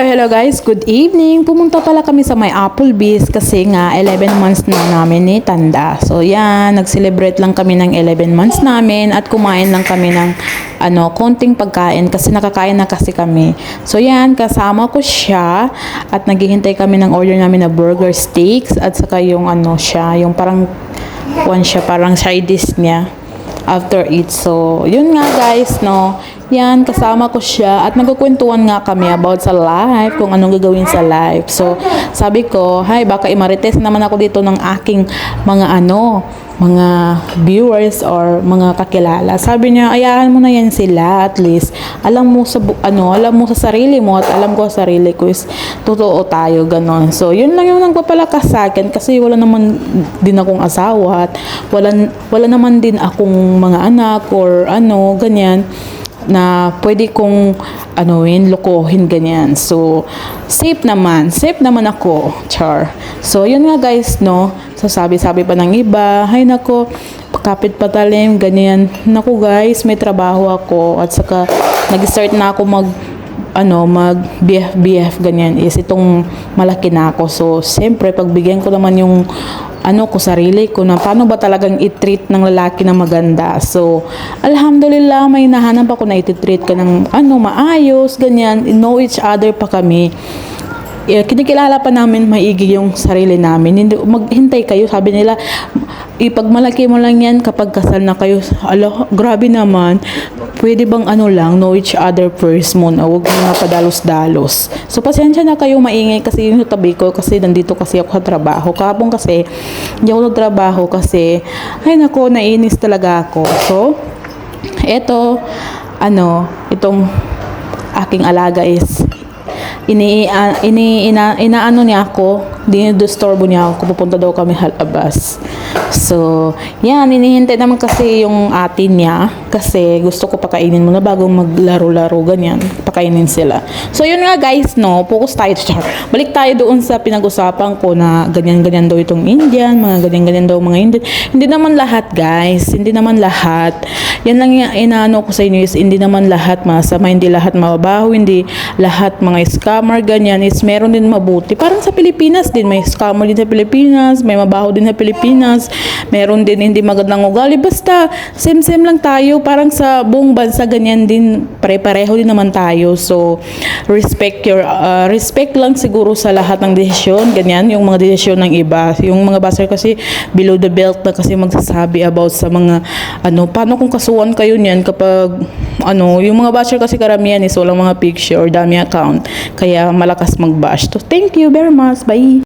Hello, hello guys. Good evening. Pumunta pala kami sa may Applebee's kasi nga 11 months na namin ni Tanda. So yan, nag-celebrate lang kami ng 11 months namin at kumain lang kami ng ano, konting pagkain kasi nakakain na kasi kami. So yan, kasama ko siya at naghihintay kami ng order namin na burger steaks at saka yung ano siya, yung parang one siya, parang side dish niya after it. So, yun nga guys, no. Yan, kasama ko siya at nagkukwentuhan nga kami about sa life, kung anong gagawin sa life. So, sabi ko, hay, baka imarites naman ako dito ng aking mga ano, mga viewers or mga kakilala. Sabi niya, ayahan mo na yan sila at least. Alam mo sa ano, alam mo sa sarili mo at alam ko sa sarili ko is totoo tayo ganon. So, yun lang yung nagpapalakas sa akin kasi wala naman din akong asawa at wala wala naman din akong mga anak or ano, ganyan na pwede kong anuin, lokohin ganyan. So, safe naman. Safe naman ako, char. So, yun nga guys, no. So, sabi-sabi pa ng iba, hay nako, kapit patalim, ganyan. Naku guys, may trabaho ako. At saka, nag-start na ako mag ano, mag BF, BF, ganyan, is itong malaki na ako. So, siyempre, pagbigyan ko naman yung ano ko, sarili ko na paano ba talagang i-treat ng lalaki na maganda. So, alhamdulillah, may nahanap ako na i-treat ka ng ano, maayos, ganyan, know each other pa kami eh, kinikilala pa namin maigi yung sarili namin. Hindi, maghintay kayo, sabi nila, ipagmalaki mo lang yan kapag kasal na kayo. Alo, grabe naman. Pwede bang ano lang, know each other first muna. Huwag mo nga padalos-dalos. So, pasensya na kayo maingay kasi yung tabi ko kasi nandito kasi ako sa trabaho. Kapong kasi, hindi ako nagtrabaho kasi, ay nako, nainis talaga ako. So, eto, ano, itong aking alaga is ini, uh, ini ina, inaano niya ako, dinidisturbo niya ako, pupunta daw kami halabas. So, yan, inihintay naman kasi yung atin niya, kasi gusto ko pakainin muna bago maglaro-laro, ganyan, pakainin sila. So, yun nga guys, no, focus tayo, char. Balik tayo doon sa pinag-usapan ko na ganyan-ganyan daw itong Indian, mga ganyan-ganyan daw mga Indian. Hindi naman lahat, guys, hindi naman lahat. Yan lang yung inaano ko sa inyo is hindi naman lahat masama, hindi lahat mababaho, hindi lahat mga scammer, ganyan, is meron din mabuti. Parang sa Pilipinas din, may scammer din sa Pilipinas, may mabaho din sa Pilipinas, meron din hindi magandang ugali. Basta, same-same lang tayo. Parang sa buong bansa, ganyan din, pare-pareho din naman tayo. So, respect your, uh, respect lang siguro sa lahat ng desisyon, ganyan, yung mga desisyon ng iba. Yung mga baser kasi, below the belt na kasi magsasabi about sa mga, ano, paano kung kasuhan kayo niyan kapag, ano, yung mga basher kasi karamihan is walang mga picture or dami account. Kaya malakas mag-bash. So, thank you very much. Bye!